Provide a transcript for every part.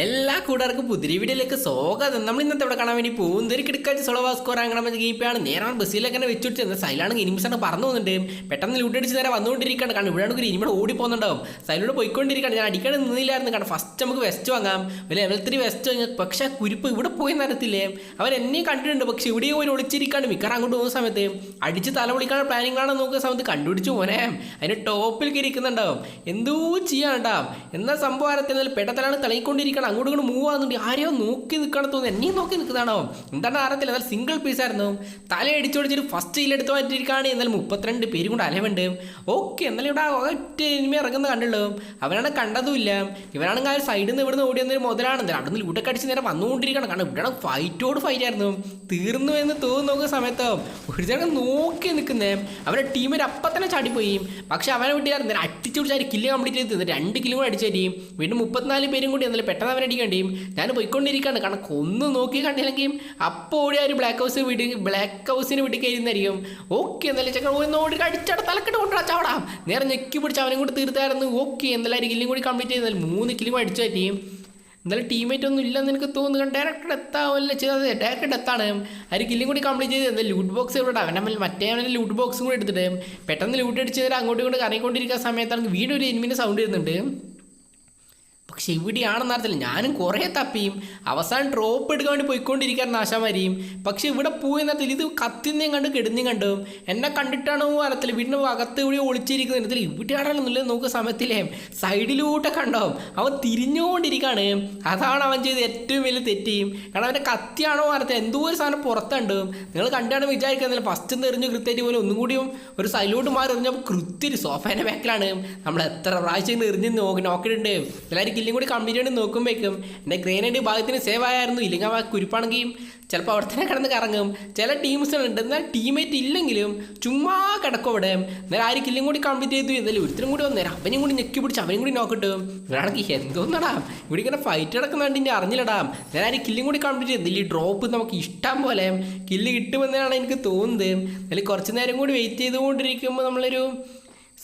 എല്ലാ കൂടാർക്കും പുതിരി വീഡിയോയിലേക്ക് സ്വാഗതം. നമ്മൾ ഇന്നത്തെ ഇവിടെ കാണാൻ വേണ്ടി പോകും ഒരു കിടക്കാച്ച് സോളോ സ്കോർ അങ്ങനെ ഗെയിപ്പാണ് നേരെ ബസ്സിലേക്ക് തന്നെ വെച്ചിട്ട് ചെന്ന് സൈലാണെങ്കിൽ ഇനിമിസാണ് പറന്നു പോകുന്നുണ്ട്. പെട്ടെന്ന് ലൂട്ടടിച്ച് നേരെ വന്നുകൊണ്ടിരിക്കുകയാണ്. കാരണം ഇവിടെ ഒരു ഇനിമിടെ ഓടി പോകുന്നുണ്ടാവും. സൈലോട് പോയിക്കൊണ്ടിരിക്കുകയാണ്. ഞാൻ അടിക്കാൻ നിന്നില്ലായിരുന്നു കാരണം ഫസ്റ്റ് നമുക്ക് വെസ്റ്റ് വാങ്ങാം. വലിയ ലെവൽ ത്രീ വെസ്റ്റ് വാങ്ങാം പക്ഷേ ആ കുരിപ്പ് ഇവിടെ പോയി നടത്തില്ലേ അവൻ എന്നെ കണ്ടിട്ടുണ്ട്. പക്ഷെ ഇവിടെ പോയി ഒളിച്ചിരിക്കാണ്ട് മിക്കറ അങ്ങോട്ട് പോകുന്ന സമയത്ത്. അടിച്ച് തല വിളിക്കാനുള്ള പ്ലാനിങ് ആണെന്ന് നോക്കുന്ന സമയത്ത് കണ്ടുപിടിച്ച് പോനെ അതിന് ടോപ്പിൽ കിരിക്കുന്നുണ്ടാവും എന്തോ ചെയ്യാനുണ്ടാവും. എന്നാൽ സംഭവം ആരത്തിൽ പെട്ടത്തലാണ് അങ്ങോട്ടും ഇങ്ങോട്ട് മൂവ് ആകുന്നുണ്ട് ആരെയോ നോക്കി നിൽക്കണം തോന്നുന്നു. എന്നെയും നോക്കി നിൽക്കുന്നതാണോ? എന്താണ് അറിയത്തില്ല എന്നാൽ സിംഗിൾ പീസ് ആയിരുന്നു. തല അടിച്ചോടിച്ചിട്ട് ഫസ്റ്റ് എടുത്തു മാറ്റിയിരിക്കുകയാണ്. എന്നാൽ മുപ്പത്തിരണ്ട് പേര് കൂടെ അലവുണ്ട് ഓക്കെ എന്നാലും ഇവിടെ ഒറ്റ ഇനിമേ ഇറങ്ങുന്ന കണ്ടുള്ളൂ. അവനാണ് കണ്ടതുമില്ല. ഇവനാണെങ്കിൽ ആ സൈഡിൽ നിന്ന് ഇവിടുന്ന് ഓടി വന്നൊരു മുതലാണ്. അവിടെ നിന്ന് ലൂട്ടൊക്കെ അടിച്ച് നേരെ വന്നുകൊണ്ടിരിക്കണം കാരണം ഇവിടെ ഫൈറ്റോട് ഫൈറ്റ് ആയിരുന്നു. തീർന്നു എന്ന് തോന്നുന്നു നോക്കുന്ന സമയത്ത് ഒരു ചേട്ടൻ നോക്കി നിൽക്കുന്നേ. അവരുടെ ടീമിൽ അപ്പം തന്നെ ചാടിപ്പോയി. പക്ഷെ അവനെ വിട്ടില്ലായിരുന്നു അടിച്ചു പിടിച്ചാൽ കില്ല് കംപ്ലീറ്റ് ചെയ്ത് രണ്ട് കില്ലും കൂടെ അടിച്ചു വീണ്ടും മുപ്പത്തിനാല് പേരും കൂടി. എന്നാലും പെട്ടെന്ന് അവനെ അടിക്കേണ്ടിയും ഞാൻ പോയിക്കൊണ്ടിരിക്കുകയാണ് കാരണം കൊന്നു നോക്കി കണ്ടില്ലെങ്കിൽ അപ്പോൾ ഓടി ആ ഒരു ബ്ലാക്ക് ഹൗസ് വിടി ബ്ലാക്ക് ഹൗസിന് വീട്ടിൽ കയറുന്നതായിരിക്കും. ഓക്കെ എന്നല്ലേ ചക്കൻ ഒന്ന് ഓടി അടിച്ചട തലക്കെട്ട് കൊണ്ടാ ചാവടാം. നേരെ ഞെക്കി പിടിച്ച് അവനും കൂടി തീർത്തായിരുന്നു. ഓക്കെ എന്നാലും ഒരു കില്ലും കൂടി കംപ്ലീറ്റ് ചെയ്താൽ മൂന്ന് കില്ലും അടിച്ചു പറ്റിയും എന്നാലും ടീമേറ്റ് ഒന്നും ഇല്ലെന്ന് എനിക്ക് തോന്നുന്നു. ഡയറക്റ്റ് എത്താവല്ല ചെയ്തത്. ഡയറക്റ്റ് എത്താണ്? ഒരു കില്ലും കൂടി കംപ്ലീറ്റ് ചെയ്ത്. എന്താ ലൂട്ട് ബോക്സ് ഇവിടെ അവൻ നമ്മൾ മറ്റേ അവനെ ലൂട്ട് ബോക്സും കൂടി എടുത്തിട്ട് പെട്ടെന്ന് ലൂട്ട് അടിച്ച് അങ്ങോട്ടും ഇങ്ങോട്ട് കറങ്ങിക്കൊണ്ടിരിക്കുന്ന സമയത്താണ് വീണ്ടും ഒരു എനിമിന്റെ സൗണ്ട് വരുന്നുണ്ട്. പക്ഷെ ഇവിടെയാണെന്ന് അറിയത്തില്ല. ഞാനും കുറേ തപ്പിയും. അവസാനം ഡ്രോപ്പ് എടുക്കാൻ വേണ്ടി പോയിക്കൊണ്ടിരിക്കാൻ നാശമാരിയും പക്ഷെ ഇവിടെ പോയി നേരത്തിൽ ഇത് കത്തിന്നേം കണ്ട് കെടുന്നേം കണ്ടു എന്നെ കണ്ടിട്ടാണോ അറിയത്തില്ല. വീടിന്റെ അകത്ത് ഇവിടെ ഒളിച്ചിരിക്കുന്നത് ഇതിൽ ഇവിടെയാണെന്നില്ല നോക്കുക സമയത്തില്ലേ? സൈഡിലൂടെ കണ്ടോ. അവൻ തിരിഞ്ഞുകൊണ്ടിരിക്കുകയാണ്. അതാണ് അവൻ ചെയ്ത് ഏറ്റവും വലിയ തെറ്റിയും കാരണം അവന്റെ കത്തിയാണോ അറിയത്തില്ല. എന്തോ ഒരു സാധനം പുറത്തുണ്ട്. നിങ്ങൾ കണ്ടാണ് വിചാരിക്കുന്നില്ല ഫസ്റ്റ് എറിഞ്ഞു കൃത്യമായിട്ട് പോലെ ഒന്നും കൂടിയും ഒരു സൈഡിലോട്ട് മാറി എറിഞ്ഞപ്പോൾ കൃത്യം സോഫേന്റെ ബാക്കിലാണ് നമ്മൾ എത്ര പ്രാവശ്യം എറിഞ്ഞ് നോക്കി നോക്കിയിട്ടുണ്ട്. എല്ലാവരും കില്ലും കൂടി കംപ്ലീറ്റ് ചെയ്ത് നോക്കുമ്പോഴേക്കും എന്റെ ഗ്രേനേഡ് ഭാഗത്തിന് സേവ് ആയിരുന്നു ഇല്ലെങ്കിൽ ആ കുരിപ്പാണെങ്കിൽ ചിലപ്പോൾ അവിടെ തന്നെ കിടന്ന് കറങ്ങും. ചില ടീംസ് ഉണ്ട്. എന്നാൽ ടീമേറ്റ് ഇല്ലെങ്കിലും ചുമ്മാ കിടക്കും അവിടെ. എന്നാൽ ആര് കില്ലും കൂടി കംപ്ലീറ്റ് ചെയ്തു. എന്നാലും ഒരുത്തരും കൂടി വന്നേരം അവനും കൂടി ഞെക്കി പിടിച്ച് അവനും കൂടി നോക്കിട്ടും ഇവരാണെങ്കിൽ എന്തോന്നടാ? ഇവിടെ ഇങ്ങനെ ഫൈറ്റ് നടക്കുന്നുണ്ട് ഇനി അറിഞ്ഞില്ലടാം. ഞാൻ ആര് കില്ലും കൂടി കംപ്ലീറ്റ് ചെയ്തു. ഈ ഡ്രോപ്പ് നമുക്ക് ഇഷ്ടം പോലെ കില്ല് കിട്ടുമെന്നാണ് എനിക്ക് തോന്നുന്നത്. അല്ലെങ്കിൽ കുറച്ച് നേരം കൂടി വെയിറ്റ് ചെയ്തുകൊണ്ടിരിക്കുമ്പോൾ നമ്മളൊരു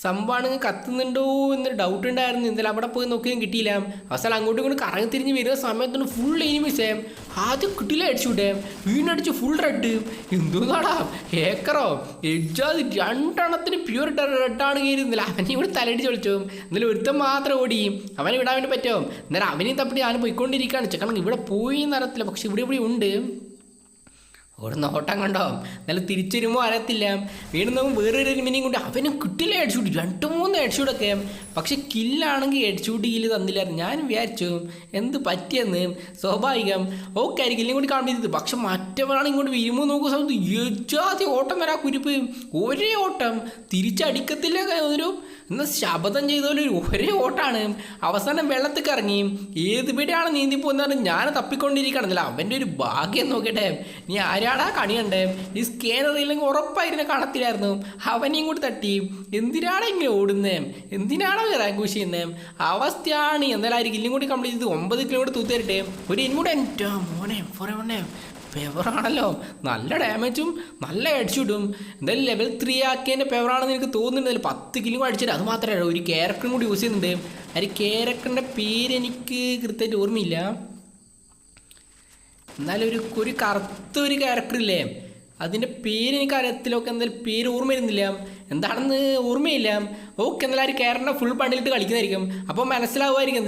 സംഭവമാണെങ്കിൽ കത്തുന്നുണ്ടോ എന്നൊരു ഡൗട്ട് ഉണ്ടായിരുന്നു. എന്തായാലും അവിടെ പോയി നോക്കിയും കിട്ടിയില്ല. അവസാനം അങ്ങോട്ടും ഇങ്ങോട്ട് കറങ്ങി തിരിഞ്ഞ് വരുന്ന സമയത്താണ് ഫുൾ എനിമിസ് ആദ്യം കിട്ടില്ല അടിച്ചുവിട്ടെ വീണടിച്ച് ഫുൾ റെഡ് എന്തോന്നാടാ ഏക്കറോ? എജാ രണ്ടെണ്ണത്തിന് പ്യൂർ റെഡാണ് കയറുന്നില്ല അവനെ ഇവിടെ തലടിച്ച് വിളിച്ചു. എന്നാലും ഒരുത്തം മാത്രം ഓടി. അവനെ വിടാൻ വേണ്ടി പറ്റുമോ എന്നാലും അവനെയും തപ്പി ഞാൻ പോയിക്കൊണ്ടിരിക്കുകയാണ്. ചെക്കണം ഇവിടെ പോയി എന്നറിയത്തില്ല പക്ഷെ ഇവിടെ ഇവിടെ ഉണ്ട്. അവിടെ നോട്ടം കണ്ടോ? നല്ല തിരിച്ചു വരുമ്പോൾ അറിയത്തില്ല. വീണ്ടും നോക്കും വേറൊരു മിനിയും കൊണ്ട് അവനും കിട്ടില്ല ഹെഡ്ഷൂട്ട് രണ്ട് മൂന്ന് ഹെഡ്ഷൂട്ടൊക്കെ പക്ഷെ കില്ലാണെങ്കിൽ ഹെഡ്ഷൂട്ട് കില്ല് തന്നില്ലായിരുന്നു. ഞാൻ വിചാരിച്ചു എന്ത് പറ്റിയെന്ന്? സ്വാഭാവികം. ഓക്കെ ആയിരിക്കും ഇല്ലെങ്കിൽ കൂടി കാണിച്ചത് പക്ഷെ മറ്റവരാണ് ഇങ്ങോട്ട് വരുമ്പോൾ നോക്കുന്ന സമയത്ത് എജാതി ഓട്ടം വരാ കുരിപ്പ്. ഒരേ ഓട്ടം. തിരിച്ചടിക്കത്തില്ല ഒരു എന്നാൽ ശബദം ചെയ്തപോലെ ഒരു ഓട്ടാണ്. അവസാനം വെള്ളത്തിൽ കറങ്ങി. ഏത് പിടിയാണ് നീന്തി പോകുന്നത് ഞാൻ തപ്പിക്കൊണ്ടിരിക്കണമെന്നില്ല അവന്റെ ഒരു ഭാഗ്യം നോക്കട്ടെ. നീ ആരാടാ കണിയണ്ടേ ഈ സ്കാനർ ഇല്ലെങ്കിൽ ഉറപ്പായിരുന്നു കാണത്തില്ലായിരുന്നു. അവനെയും കൂടി തട്ടി. എന്തിനാണ് ഇങ്ങനെ ഓടുന്നേ? എന്തിനാണോ റാങ്കൂഷ് ചെയ്യുന്നേ? അവസ്ഥയാണ്. എന്തായാലും ഇല്ലും കൂടി കംപ്ലീറ്റ് ചെയ്ത് ഒമ്പത് കിലോമീറ്റർ തൂത്തരട്ടെ ഒരു ഇൻകൂടെ എന്റെ മോനെ ഫോറെ മോനെ പെവറാണല്ലോ നല്ല ഡാമേജും നല്ല അടിച്ചിടും എന്തായാലും ലെവൽ ത്രീ ആക്കിയതിന്റെ പെവറാണെന്ന് എനിക്ക് തോന്നുന്നുണ്ട്. അതിൽ പത്ത് കിലോ അടിച്ചിട്ട് അത് മാത്രമല്ല ഒരു ക്യാരക്ടറും കൂടി യൂസ് ചെയ്യുന്നുണ്ട്. ആ ക്യാരക്ടറിന്റെ പേര് എനിക്ക് കൃത്യമായിട്ട് ഓർമ്മയില്ല. എന്നാലും ഒരു ഒരു കറുത്ത ഒരു ക്യാരക്ടർ ഇല്ലേ? അതിന്റെ പേര് എനിക്ക് അറിയത്തിലൊക്കെ എന്തായാലും പേര് ഓർമ്മ വരുന്നില്ല. എന്താണെന്ന് ഓർമ്മയില്ല. ഓക്കെ എന്നാലും ഒരു ഫുൾ പണ്ടിലിട്ട് കളിക്കുന്നതായിരിക്കും. അപ്പോൾ മനസ്സിലാവുമായിരിക്കും.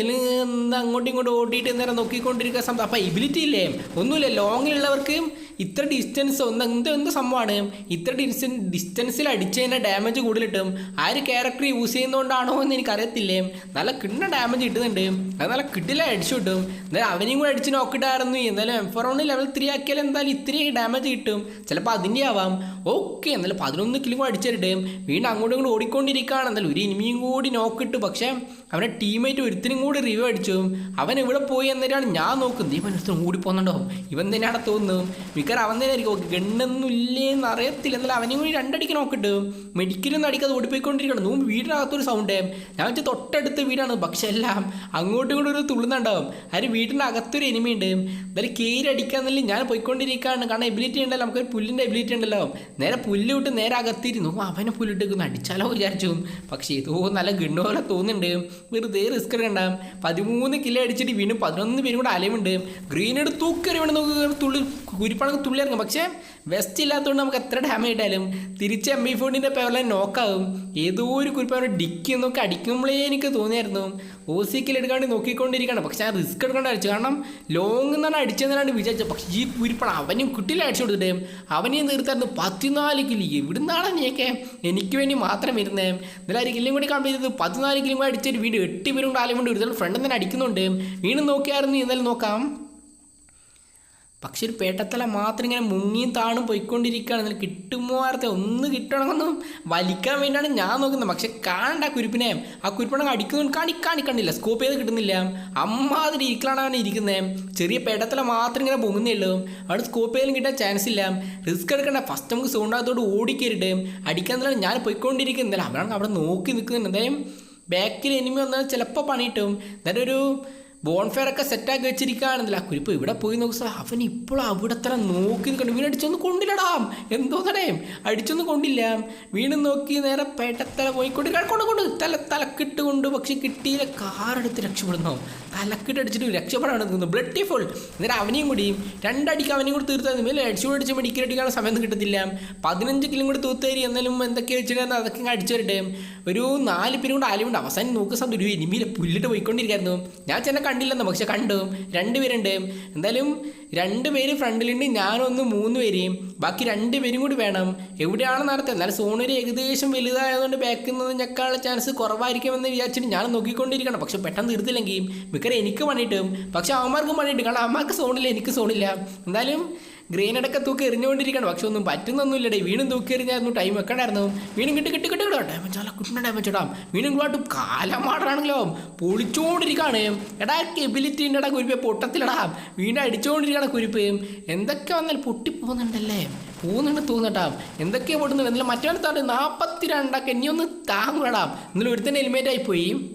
എന്താ അങ്ങോട്ടും ഇങ്ങോട്ടും ഓടിയിട്ട് നേരം നോക്കിക്കൊണ്ടിരിക്കുന്ന സംഭവം അപ്പോൾ എബിലിറ്റി ഇല്ലേ? ഒന്നുമില്ല. ലോങ്ങിലുള്ളവർക്ക് ഇത്ര ഡിസ്റ്റൻസ് ഒന്ന് എന്ത് എന്ത് സംഭവമാണ്? ഇത്ര ഡിസ്റ്റൻ ഡിസ്റ്റൻസിൽ അടിച്ച് കഴിഞ്ഞാൽ ഡാമേജ് കൂടുതലിട്ടും. ആ ഒരു ക്യാരക്ടർ യൂസ് ചെയ്യുന്നതുകൊണ്ടാണോ എന്ന് എനിക്കറിയത്തില്ലേ. നല്ല കിട്ടുന്ന ഡാമേജ് കിട്ടുന്നുണ്ട്. അത് നല്ല കിട്ടില്ല അടിച്ചു കിട്ടും. എന്നാലും അവനെയും കൂടെ അടിച്ച് നോക്കിയിട്ടായിരുന്നു എന്തായാലും എംഫറോണിൽ ലെവൽ ത്രീ ആക്കിയാൽ എന്തായാലും ഇത്രയും ഡാമേജ് കിട്ടും. ചിലപ്പോൾ അതിന്റെ ആവാം. ഓക്കെ എന്നാലും പതിനൊന്ന് കിലും കൂടെ അടിച്ചിട്ട് വീണ്ടും അങ്ങോട്ടും ഇങ്ങോട്ടും ഓടിക്കൊണ്ടിരിക്കുകയാണ്. എന്നാലും ഒരു ഇനിമിയും കൂടി നോക്കിട്ട് പക്ഷേ അവനെ ടീമേറ്റ് ഒരുത്തിനും കൂടി റിവ്യൂ അടിച്ചു അവൻ ഇവിടെ പോയി എന്നിട്ടാണ് ഞാൻ നോക്കുന്നത് ഇവൻ ഒരുത്തരും കൂടി പോകുന്നുണ്ടോ ഇവൻ തന്നെയാണ് തോന്നുന്നു മിക്കവാറും അവൻ തന്നെ ആയിരിക്കും. ഗണ്ണൊന്നും ഇല്ലേന്ന് അറിയത്തില്ല. എന്നാലും അവനെയും കൂടി രണ്ടടിക്ക് നോക്കിട്ട് മെഡിക്കലൊന്നും അടിക്കാതെ ഓടിപ്പോയിക്കൊണ്ടിരിക്കണം നോമ്പ് വീടിനകത്തൊരു സൗണ്ട് ഞാൻ വെച്ചാൽ തൊട്ടടുത്ത വീടാണ്. പക്ഷെ എല്ലാം അങ്ങോട്ടും ഇങ്ങോട്ടും ഒരു തുള്ളുന്നുണ്ടാവും. അതിന് വീടിന്റെ അകത്തൊരു എനിമി ഉണ്ട്. എന്തായാലും കയറി അടിക്കാന്നില്ല ഞാൻ പോയിക്കൊണ്ടിരിക്കുകയാണ്. കാരണം എബിലിറ്റി ഉണ്ടല്ലോ. നമുക്കൊരു പുല്ലിന്റെ എബിലിറ്റി ഉണ്ടല്ലോ. നേരെ പുല്ല് വിട്ട് നേരെ അകത്തിരുന്നു. അവനെ പുല്ലിട്ടേക്കൊന്ന് അടിച്ചാലോ വിചാരിച്ചു. പക്ഷേ ഇതോ നല്ല ഗിണ്ട പോലെ തോന്നുന്നുണ്ട്. വെറുതെ റിസ്ക് എടുക്കണ്ട. പതിമൂന്ന് കിലോ അടിച്ചിട്ട് വീണ്ടും പതിനൊന്ന് പേരും കൂടെ അലയുമുണ്ട് ഗ്രീൻ എടുത്ത് തൂക്കറി വേണം നോക്കുക തുള്ളി കുരിപ്പാണെങ്കിൽ തുള്ളിയിറങ്ങും. പക്ഷേ വെസ്റ്റ് ഇല്ലാത്തതുകൊണ്ട് നമുക്ക് എത്ര ഡാമേജ് ഇട്ടാലും തിരിച്ച് എം ബി ഫോണിന്റെ പേരിലെ നോക്കാവും ഏതോ ഒരു കുരിപ്പ് ഡിക്കി നോക്കി അടിക്കുമ്പോഴേ എനിക്ക് തോന്നിയായിരുന്നു. ഒ സിക്കിൽ എടുക്കാണ്ട് നോക്കിക്കൊണ്ടിരിക്കണം. പക്ഷെ ഞാൻ റിസ്ക് എടുക്കാണ്ട് അടിച്ചു. കാരണം ലോങ് എന്നാണ് അടിച്ചതെന്നാണ് വിചാരിച്ചത്. പക്ഷേ ഈ കുരിപ്പാണ് അവനും കുട്ടിയിൽ അടിച്ചു കൊടുത്തിട്ട് അവനെ നിർത്തായിരുന്നു പതിനാല് കിലി എവിടുന്നാണ് നീയൊക്കെ എനിക്ക് വേണ്ടി മാത്രം ഇരുന്നേ എന്നാലും ഒരു കില്ലും കൂടി കംപ്ലീറ്റ് ചെയ്ത് പതിനാല് കിലും കൂടി അടിച്ചിട്ട് വീണ്ടും എട്ട് പേരും കൂടെ ആലും കൊണ്ട് ഒരു ഫ്രണ്ട് തന്നെ അടിക്കുന്നുണ്ട്. വീണ്ടും നോക്കിയായിരുന്നു. ഇന്നലെ നോക്കാം. പക്ഷെ ഒരു പേട്ടത്തല മാത്രം ഇങ്ങനെ മുങ്ങിയും താണും പോയിക്കൊണ്ടിരിക്കുകയാണ്. എന്നാൽ കിട്ടുമോ വാർത്ത ഒന്ന് കിട്ടണമെന്നും വലിക്കാൻ വേണ്ടിയാണ് ഞാൻ നോക്കുന്നത്. പക്ഷെ കാണണ്ട ആ കുരിപ്പിനെ. ആ കുരിപ്പിനെ അടിക്കുന്നു കാണി കാണിക്കണ്ടില്ല സ്കോപ്പ് ചെയ്ത് കിട്ടുന്നില്ല. അമ്മാതിരി ഇരിക്കലാണ് അവൻ ഇരിക്കുന്നത് ചെറിയ പേട്ടത്തല മാത്രം ഇങ്ങനെ പൊങ്ങുന്നുള്ളൂ അവിടെ സ്കോപ്പ് ചെയ്താലും കിട്ടാൻ ചാൻസ് ഇല്ല. റിസ്ക് എടുക്കണ്ട. ഫസ്റ്റ് നമുക്ക് സോണ്ടാകത്തോട് ഓടിക്കരുത് അടിക്കാൻ തന്നെ ഞാൻ പോയിക്കൊണ്ടിരിക്കുന്നില്ല അവനാണ് അവിടെ നോക്കി നിൽക്കുന്നുണ്ട്. എന്തായാലും ബാക്കിൽ എനിമി വന്നാൽ ചിലപ്പോൾ പണിയിട്ടും എന്നാലൊരു ബോൺഫെയർ ഒക്കെ സെറ്റാക്കി വെച്ചിരിക്കുകയാണെന്നില്ല. കുരിപ്പ് ഇവിടെ പോയി നോക്കുക അവൻ ഇപ്പോഴും അവിടെ തന്നെ നോക്കി നിൽക്കണം വീണ് അടിച്ചൊന്നും കൊണ്ടില്ലടാം. എന്തോ തടേ അടിച്ചൊന്നും കൊണ്ടില്ല. വീണ് നോക്കി നേരെ പേട്ടത്തല പോയിക്കൊണ്ട് കൊണ്ട് കൊണ്ട് തല തലക്കിട്ട് കൊണ്ട് പക്ഷെ കിട്ടിയില്ല. കാറെടുത്ത് രക്ഷപ്പെടുന്നു. തലക്കിട്ട് അടിച്ചിട്ട് രക്ഷപ്പെടാൻ നിൽക്കുന്നു ബ്ലഡ് ഫുൾ നേരെ അവനെയും കൂടി രണ്ടടിക്ക് അവനെയും കൂടി തീർത്താൽ മേലെ അടിച്ചു അടിച്ച് മെഡിക്കൽ അടിക്കാനുള്ള സമയം കിട്ടത്തില്ല. പതിനഞ്ച് കിലും കൂടി തൂത്തേരി എന്നാലും എന്തൊക്കെ വെച്ചിട്ടുണ്ടെന്ന് അതൊക്കെ അടിച്ചു വരട്ടെ. ഒരു നാല് പേരും കൂടെ ആലുമുണ്ട് അവസാനം നോക്കുന്ന സമയത്ത് ഒരു എനിമിയിലെ പുല്ലിട്ട് പോയിക്കൊണ്ടിരിക്കായിരുന്നു. ഞാൻ ചെന്നെ കണ്ടില്ലെന്ന് പക്ഷെ കണ്ടു രണ്ടുപേരുണ്ട് എന്തായാലും രണ്ട് പേര് ഫ്രണ്ടിലുണ്ട് ഞാനൊന്ന് മൂന്ന് പേരെയും. ബാക്കി രണ്ട് പേരും കൂടി വേണം. എവിടെയാണെന്ന് നടത്തുക എന്നാലും സോണൊരു ഏകദേശം വലുതായതുകൊണ്ട് ബാക്കിൽ നിന്ന് ഞെക്കാനുള്ള ചാൻസ് കുറവായിരിക്കുമെന്ന് വിചാരിച്ചിട്ട് ഞാൻ നോക്കിക്കൊണ്ടിരിക്കണം. പക്ഷെ പെട്ടെന്ന് തീർത്തില്ലെങ്കിൽ മിക്കവാറും എനിക്ക് പണിയിട്ടും. പക്ഷെ അവന്മാർക്കും പണിയിട്ടും കാരണം അവന്മാർക്ക് സോണില്ല എനിക്ക് സോണില്ല. എന്തായാലും ഗ്രെയിൻ അടക്കം തൂക്കി എറിഞ്ഞുകൊണ്ടിരിക്കണം പക്ഷെ ഒന്നും പറ്റുന്നൊന്നുമില്ലടേ. വീണ്ടും തൂക്കി എറിഞ്ഞായിരുന്നു. ടൈം വെക്കണ്ടായിരുന്നു വീണ്ടും കിട്ടി കിട്ടി കിട്ടി ഡാമേജ് അല്ല കിട്ടുന്ന ഡാമേജ് ഇടാം വീണ്ടും ഇങ്ങോട്ട് കാലമാടാണെങ്കിലോ പൊളിച്ചുകൊണ്ടിരിക്കുകയാണ് എടാ എബിലിറ്റി ഉണ്ടടാ കുരിപ്പ് പൊട്ടത്തിലടാ. വീണ്ടും അടിച്ചുകൊണ്ടിരിക്കുകയാണ് കുരിപ്പ്. എന്തൊക്കെ വന്നാൽ പൊട്ടിപ്പോകുന്നുണ്ടല്ലേ പോകുന്നുണ്ട് തോന്നട്ടാ. എന്തൊക്കെയാ പൊട്ടുന്നുണ്ട് എന്നാലും മറ്റേ നാൽപ്പത്തി രണ്ടൊക്കെ ഇനി ഒന്ന് താങ്ങടാം എന്നാലും ഹെൽമെറ്റ് ആയി പോയി.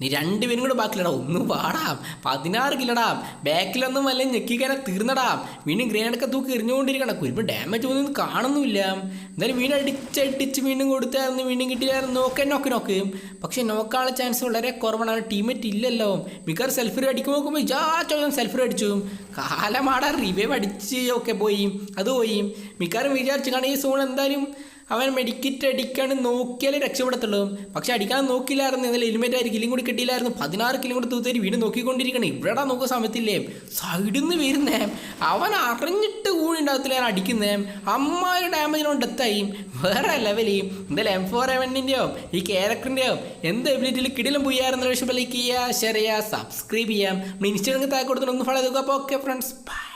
നീ രണ്ടുപേരും കൂടെ ബാക്കിലടാ. ഒന്നും പാടാം പതിനാറ് കിലടാം. ബാക്കിലൊന്നും വല്ല ഞെക്കിക്കാനെ തീർന്നടാം. വീണ്ടും ഗ്രേനൊക്കെ തൂക്കി എറിഞ്ഞുകൊണ്ടിരിക്കണം. കുരുമ്പ് ഡാമേജ് ഒന്നും കാണുന്നുമില്ല. എന്തായാലും വീണ്ടും അടിച്ചടിച്ച് വീണ്ടും കൊടുത്തായിരുന്നു. വീണ്ടും കിട്ടിയായിരുന്നു. നോക്കെ നോക്ക് നോക്ക് പക്ഷെ നോക്കാനുള്ള ചാൻസ് വളരെ കുറവാണ്. ടീമേറ്റ് ഇല്ലല്ലോ. മിക്കവാറും സെൽഫി അടിക്കും നോക്കുമ്പോൾ ജാ ചോദ്യം സെൽഫി അടിച്ചു. കാലമാടാ റിവൈവ് അടിച്ച്. ഒക്കെ പോയി. അത് പോയി. മിക്കവാറും വിചാരിച്ചു കാരണം ഈ സോൺ എന്തായാലും അവൻ മെഡിക്കറ്റ് അടിക്കാൻ നോക്കിയാലേ രക്ഷപ്പെടത്തുള്ളൂ. പക്ഷെ അടിക്കാൻ നോക്കില്ലായിരുന്നു. എന്നാൽ ഹെൽമെറ്റ് ആയിരിക്കും കിലും കൂടി കിട്ടിയില്ലായിരുന്നു. പതിനാറ് കിലും കൂടി തൂത്തേരി വീട് നോക്കിക്കൊണ്ടിരിക്കണേ. ഇവിടെ നോക്കുന്ന സമയത്തില്ലേ. സൈഡിൽ നിന്ന് വരുന്നേ. അവൻ അറിഞ്ഞിട്ട് കൂടി ഉണ്ടാകത്തില്ല അടിക്കുന്നേ. അമ്മായി ഡാമേജിനോട് ഡെത്തായി വേറെ ലെവലി എന്തായാലും എം ഫോർ എവനിന്റെയോ ഈ ക്യാരക്ടറിന്റെയോ എന്ത് എബിലിറ്റിയിൽ കിടിലും പോയായിരുന്നു ലൈക്ക് ചെയ്യുക ഷെയർ ചെയ്യുക സബ്സ്ക്രൈബ് ചെയ്യാം. ഇൻസ്റ്റാഗ്രാമിൽ താഴെ കൊടുത്തിട്ട് ഒന്ന് ഫോളോ ചെയ്തു അപ്പോൾ ഓക്കെ ഫ്രണ്ട്സ് ബൈ